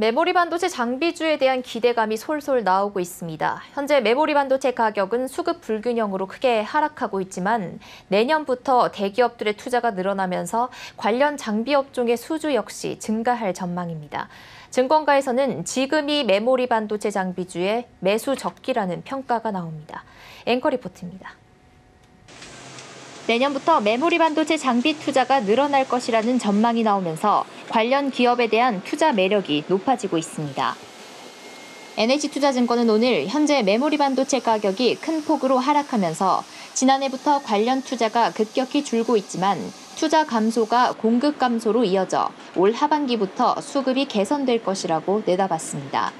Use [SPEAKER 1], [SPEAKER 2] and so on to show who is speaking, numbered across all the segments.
[SPEAKER 1] 메모리 반도체 장비주에 대한 기대감이 솔솔 나오고 있습니다. 현재 메모리 반도체 가격은 수급 불균형으로 크게 하락하고 있지만 내년부터 대기업들의 투자가 늘어나면서 관련 장비 업종의 수주 역시 증가할 전망입니다. 증권가에서는 지금이 메모리 반도체 장비주의 매수 적기라는 평가가 나옵니다. 앵커 리포트입니다. 내년부터 메모리 반도체 장비 투자가 늘어날 것이라는 전망이 나오면서 관련 기업에 대한 투자 매력이 높아지고 있습니다. NH투자증권은 오늘 현재 메모리 반도체 가격이 큰 폭으로 하락하면서 지난해부터 관련 투자가 급격히 줄고 있지만 투자 감소가 공급 감소로 이어져 올 하반기부터 수급이 개선될 것이라고 내다봤습니다.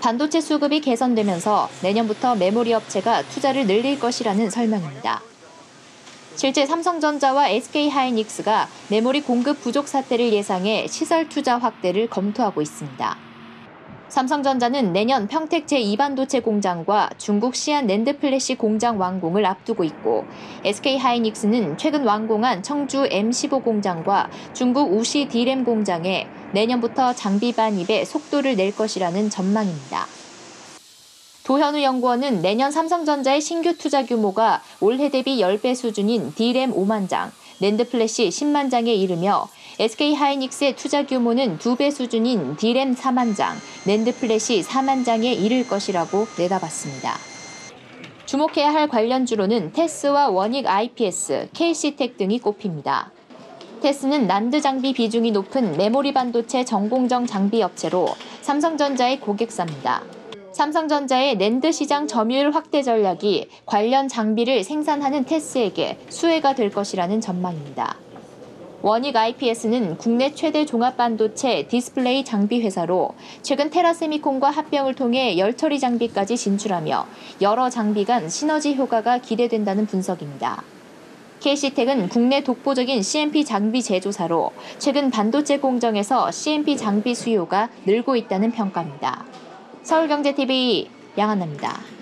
[SPEAKER 1] 반도체 수급이 개선되면서 내년부터 메모리 업체가 투자를 늘릴 것이라는 설명입니다. 실제 삼성전자와 SK하이닉스가 메모리 공급 부족 사태를 예상해 시설 투자 확대를 검토하고 있습니다. 삼성전자는 내년 평택 제2반도체 공장과 중국 시안 랜드 플래시 공장 완공을 앞두고 있고 SK하이닉스는 최근 완공한 청주 M15 공장과 중국 우시 D램 공장에 내년부터 장비 반입에 속도를 낼 것이라는 전망입니다. 도현우 연구원은 내년 삼성전자의 신규 투자 규모가 올해 대비 10배 수준인 D램 5만 장, 랜드 플래시 10만 장에 이르며 SK 하이닉스의 투자 규모는 2배 수준인 D램 4만 장, 랜드 플래시 4만 장에 이를 것이라고 내다봤습니다. 주목해야 할 관련주로는 테스와 원익 IPS, KC텍 등이 꼽힙니다. 테스는 난드 장비 비중이 높은 메모리 반도체 전공정 장비 업체로 삼성전자의 고객사입니다. 삼성전자의 낸드 시장 점유율 확대 전략이 관련 장비를 생산하는 테스에게 수혜가 될 것이라는 전망입니다. 원익 IPS는 국내 최대 종합반도체 디스플레이 장비 회사로 최근 테라세미콘과 합병을 통해 열처리 장비까지 진출하며 여러 장비 간 시너지 효과가 기대된다는 분석입니다. KC텍은 국내 독보적인 CMP 장비 제조사로 최근 반도체 공정에서 CMP 장비 수요가 늘고 있다는 평가입니다. 서울경제TV 양한나입니다.